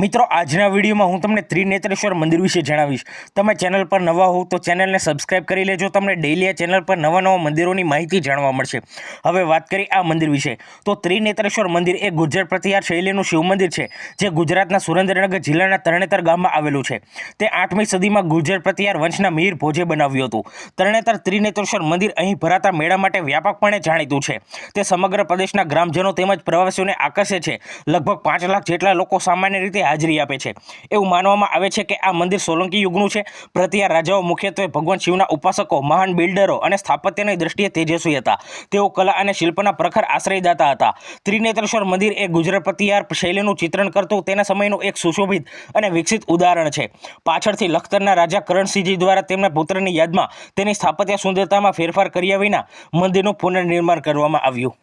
મિત્રો, આજના વિડીયોમાં હું તમને ત્રિનેત્રેશ્વર મંદિર વિશે જણાવીશ. તમે ચેનલ પર નવા હોવ તો ચેનલને સબસ્ક્રાઇબ કરી લેજો. તમને ડેલી આ ચેનલ પર નવા નવા મંદિરોની માહિતી જાણવા મળશે. હવે વાત કરી આ મંદિર વિશે. તો ત્રિનેત્રેશ્વર મંદિર એ ગુર્જર પ્રતિહાર શૈલીનું શિવ મંદિર છે, જે ગુજરાતના સુરેન્દ્રનગર જિલ્લાના તરણેતર ગામમાં આવેલું છે. તે આઠમી સદીમાં ગુર્જર પ્રતિહાર વંશના મીર ભોજે બનાવ્યું હતું. તરણેતર ત્રિનેત્રેશ્વર મંદિર અહીં ભરાતા મેળા માટે વ્યાપકપણે જાણીતું છે. તે સમગ્ર પ્રદેશના ગ્રામજનો તેમજ પ્રવાસીઓને આકર્ષે છે. લગભગ પાંચ લાખ જેટલા લોકો સામાન્ય રીતે હાજરી આપે છે. એવું માનવામાં આવે છે કે આ મંદિર સોલંકી યુગનું છે. પ્રતિહાર રાજાઓ મુખ્યત્વે ભગવાન શિવના ઉપાસકો, મહાન બિલ્ડરો અને સ્થાપત્યની દ્રષ્ટિએ તેજસ્વી હતા. તેઓ કલા અને શિલ્પના પ્રખર આશ્રયદાતા હતા. ત્રિનેત્રેશ્વર મંદિર એ ગુજરાત પ્રતિહાર શૈલીનું ચિત્રણ કરતું તેના સમયનું એક સુશોભિત અને વિકસિત ઉદાહરણ છે. પાછળથી લખતરના રાજા કરણસિંહજી દ્વારા તેમના પુત્રની યાદમાં તેની સ્થાપત્ય સુંદરતામાં ફેરફાર કર્યા વિના મંદિરનું પુનર્નિર્માણ કરવામાં આવ્યું.